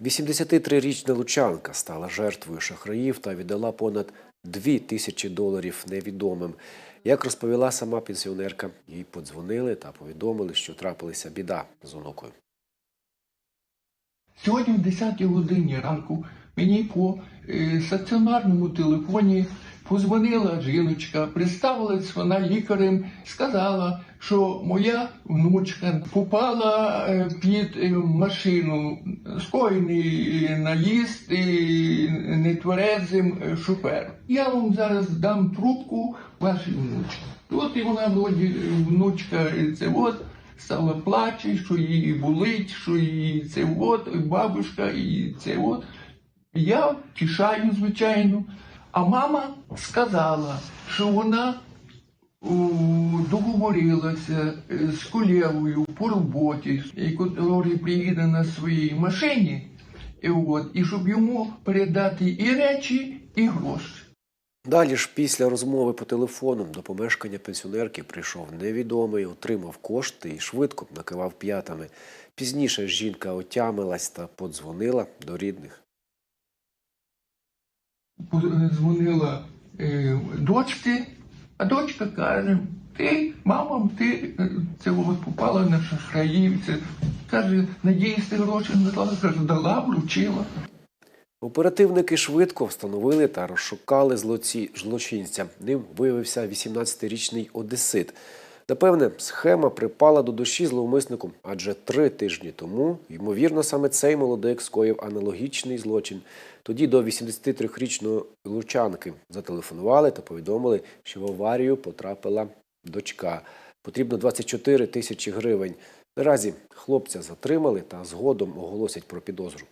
83-річна лучанка стала жертвою шахраїв та віддала понад 2 тисячі доларів невідомим. Як розповіла сама пенсіонерка, їй подзвонили та повідомили, що трапилася біда з онукою. Сьогодні в 10 годині ранку мені по е, стаціонарному телефоні позвонила жіночка, представилась вона лікарем, сказала, що моя внучка попала е, під е, машину, скоєний наїзд і нетверезим е, шофером. Я вам зараз дам трубку вашій внучці. От і вона внучка це от стала плаче, що її болить, що її це от, бабушка, і це от. Я тішаю, звичайно. А мама сказала, що вона договорилася е, з колегою по роботі, який приїде на своїй машині, і, от, і щоб йому передати і речі, і гроші. Далі ж після розмови по телефону до помешкання пенсіонерки прийшов невідомий, отримав кошти і швидко накивав п'ятами. Пізніше жінка отямилась та подзвонила до рідних. Дзвонила е, дочці, а дочка каже, ти, мама, ти е, це от попала на шахраїв. Це, каже, надіюсь, ти гроші не дала. Каже, дала, вручила. Оперативники швидко встановили та розшукали злоці... злочинця. Ним виявився 18-річний одесит. Напевне, схема припала до душі зловмиснику, адже три тижні тому, ймовірно, саме цей молодик скоїв аналогічний злочин. Тоді до 83-річної лучанки зателефонували та повідомили, що в аварію потрапила дочка. Потрібно 24 тисячі гривень. Наразі хлопця затримали та згодом оголосять про підозру.